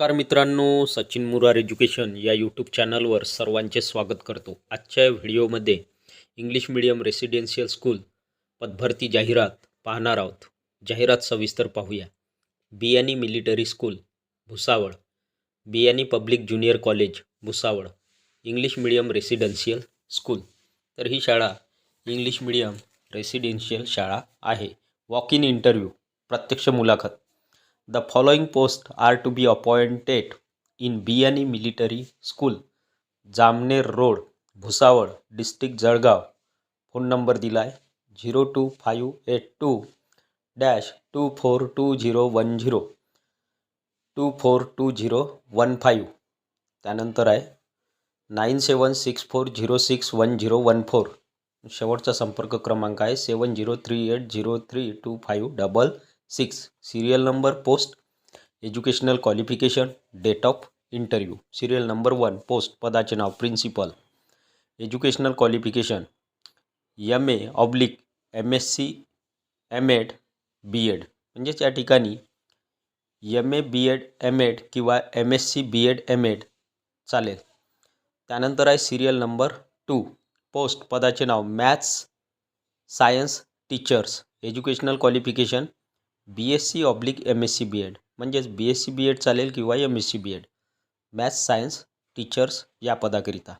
नमस्कार मित्रांनो सचिन मुरार एज्युकेशन या यूट्यूब चॅनलवर सर्वांचे स्वागत करतो. आजच्या व्हिडिओमध्ये इंग्लिश मीडियम रेसिडेन्शियल स्कूल पदभरती जाहिरात पाहणार आहोत. जाहिरात सविस्तर पाहूया. Biyani military school Bhusawal. Biyani public junior college Bhusawal. English medium residential school तर ही शाळा इंग्लिश मीडियम रेसिडेन्शियल शाळा आहे. वॉक इन इंटरव्ह्यू प्रत्यक्ष मुलाखत. The following post are to be appointed in Biyani military school Jamner road Bhusawal district Jalgaon. Phone number दिला आहे zero two five eight two dash two four two zero one zero. Two four two zero one five. त्यानंतर आहे nine seven six four zero six one zero one four. शेवटचा संपर्क क्रमांक आहे seven zero three eight zero three two five double six serial number post educational qualification date of interview serial number one post पदाचे नाव principal educational qualification M A oblique M S C M Ed B Ed म्हणजेच या ठिकाणी M A B Ed M Ed किंवा M S C B Ed M Ed चालेल. त्यानंतर आहे serial number two post पदाचे नाव maths science teachers educational qualification B S C oblique M S C B Ed म्हणजेच B S C B Ed चालेल किंवा M S C B Ed maths science teachers या पदाकरिता.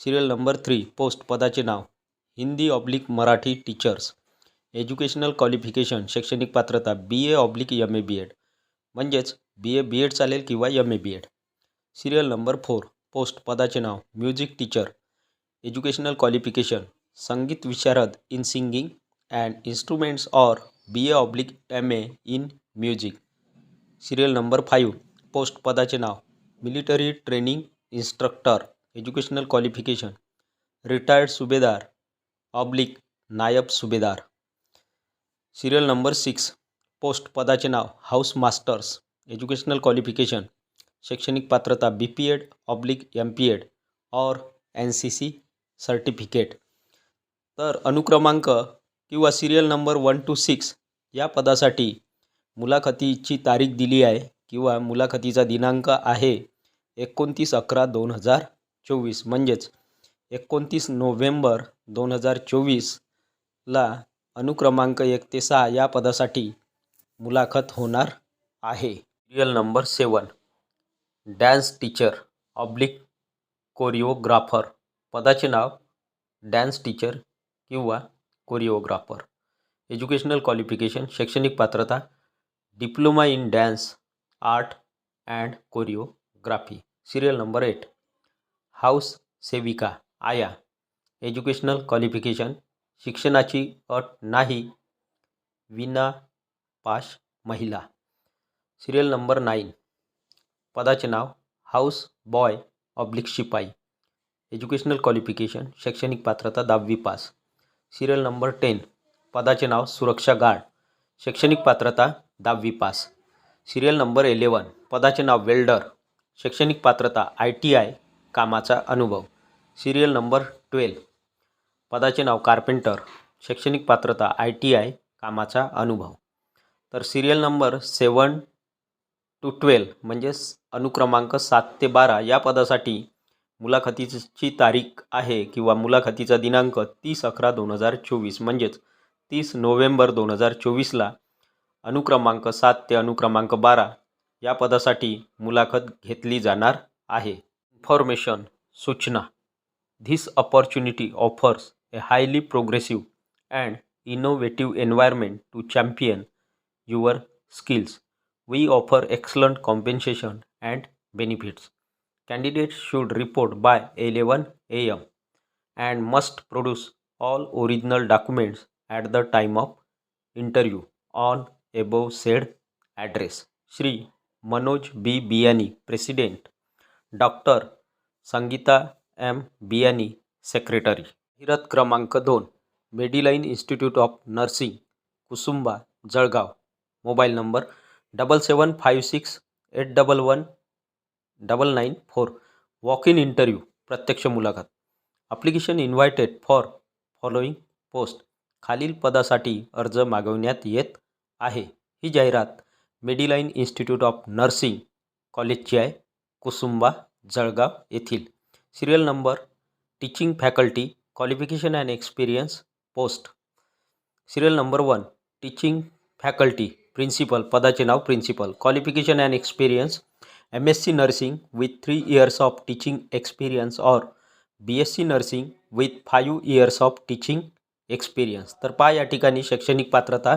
Serial number three post पदाचे नाव. Hindi oblique Marathi teachers educational qualification शैक्षणिक पात्रता B A oblique M A B Ed म्हणजेच B A B Ed चालेल किंवा M A B Ed serial number four post पदाचे नाव. म्युझिक टीचर एज्युकेशनल क्वालिफिकेशन संगीत विशारद in singing and instruments or B A oblique M A in music serial number five post पदाचे नाव. Military training instructor educational qualification retired सुभेदार oblique नायब सुभेदार. Serial number six post पदाचे नाव. House masters educational qualification शैक्षणिक पात्रता B P Ed oblique M P Ed और N C C certificate तर अनुक्रमांक किंवा serial number one two six या पदासाठी मुलाखतीची तारीख दिली आहे किंवा मुलाखतीचा दिनांक आहे एकोणतीस अकरा दोन हजार चोवीस. म्हणजेच एकोणतीस नोव्हेंबर दोन हजार चोवीसला अनुक्रमांक एक ते सहा या पदासाठी मुलाखत होणार आहे. Serial number seven dance teacher oblique choreographer पदाचे नाव डॅन्स टीचर किंवा कोरिओग्राफर. एज्युकेशनल क्वालिफिकेशन शैक्षणिक पात्रता diploma in dance art and choreography. Serial number eight. House सेविका आया. एज्युकेशनल क्वालिफिकेशन शिक्षणाची अट नाही विना पाश महिला. Serial number nine. पदाचे नाव हाऊस बॉय ऑब्लिक शिपाई. एज्युकेशनल क्वालिफिकेशन शैक्षणिक पात्रता दहावी पास. Serial number ten. पदाचे नाव सुरक्षा गार्ड. शैक्षणिक पात्रता दहावी पास. सिरियल नंबर इलेवन पदाचे नाव वेल्डर. शैक्षणिक पात्रता आय टी आय कामाचा अनुभव. Serial number twelve. पदाचे नाव कार्पेंटर. शैक्षणिक पात्रता आय टी आय कामाचा अनुभव. तर serial number seven two twelve म्हणजेच अनुक्रमांक सात ते बारा या पदासाठी मुलाखतीची तारीख आहे किंवा मुलाखतीचा दिनांक तीस अकरा दोन हजार चोवीस म्हणजेच तीस नोव्हेंबर दोन हजार चोवीसला अनुक्रमांक सात ते अनुक्रमांक बारा या पदासाठी मुलाखत घेतली जाणार आहे. इन्फॉर्मेशन सूचना. This opportunity offers a highly progressive and innovative environment to champion your skills we offer excellent compensation and benefits Candidates should report by 11 a.m. and must produce all original documents at the time of interview on above said address. Shri Manoj B Biyani president doctor Sangeeta M Biyani secretary हिरत क्रमांक दोन Mediline Institute of Nursing Kusumba Jalgaon mobile number double seven five six eight double one double nine four walk in interview प्रत्यक्ष मुलाखत. Application invited for following post. खालील पदासाठी अर्ज मागवण्यात येत आहे. ही जाहिरात मेडिलाईन इन्स्टिट्यूट ऑफ नर्सिंग कॉलेजची आहे कुसुंबा जळगाव येथील. Serial number teaching faculty qualification and experience post. Serial number one teaching faculty principal पदाचे नाव principal. Qualification and experience M S C nursing with three years of teaching experience और B S C nursing with five years of teaching experience तर पहा या ठिकाणी शैक्षणिक पात्रता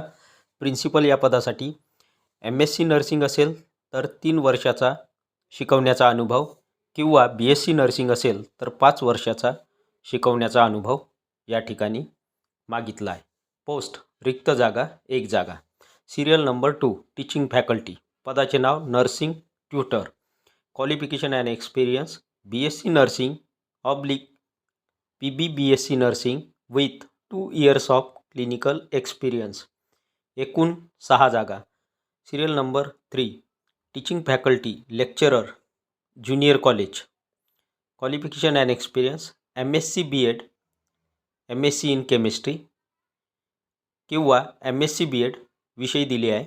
principal या पदासाठी एम एस सी नर्सिंग असेल तर तीन वर्षाचा शिकवण्याचा अनुभव किंवा बी एस सी नर्सिंग असेल तर पाच वर्षाचा शिकवण्याचा अनुभव या ठिकाणी मागितला आहे. पोस्ट रिक्त जागा एक जागा. Serial number two teaching faculty पदाचे नाव nursing tutor. Qualification and experience B S C nursing oblique P B B S C nursing with two years of clinical experience एकूण सहा जागा. Serial number three teaching faculty lecturer junior college qualification and experience M S C B ed M S C in chemistry किंवा M S C B ed विषय दिले आहे.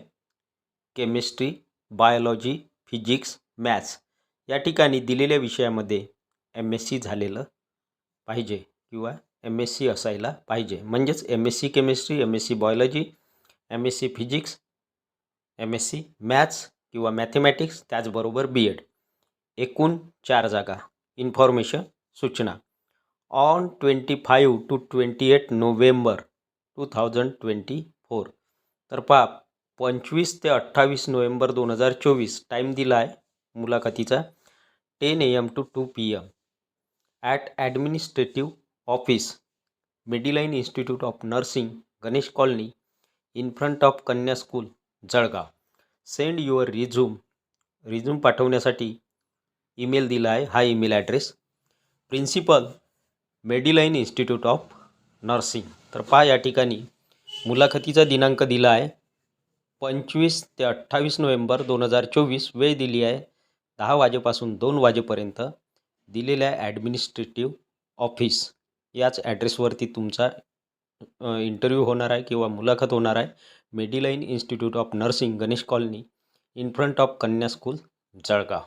Chemistry biology physics maths या ठिकाणी दिलेल्या विषयामध्ये एम एस सी झालेलं पाहिजे किंवा एम एस सी असायला पाहिजे. म्हणजेच M S C chemistry M S C biology M S C physics M S C maths किंवा मॅथेमॅटिक्स त्याचबरोबर बी एड एकूण चार जागा. इन्फॉर्मेशन सूचना. On twenty five to twenty eight November two thousand twenty four तर पहा पंचवीस ते अठ्ठावीस नोव्हेंबर दोन हजार चोवीस. टाईम दिला आहे मुलाखतीचा. Ten A M to two P M at administrative office medline institute of nursing Ganesh colony in front of Kanya school Jalgaon. Send your resume resume पाठवण्यासाठी ईमेल दिला आहे हा email address principal medline institute of nursing तर पहा या ठिकाणी मुलाखतीचा दिनांक दिला आहे पंचवीस ते अठ्ठावीस नोव्हेंबर दोन हजार चोवीस वेळ दिली आहे. दहा वाजेपासून दोन वाजेपर्यंत दिलेल्या ॲडमिनिस्ट्रेटिव्ह ऑफिस याच ॲड्रेसवरती तुमचा इंटरव्ह्यू होणार आहे किंवा मुलाखत होणार आहे. Medline institute of nursing Ganesh colony in front of Kanya school Jalgaon.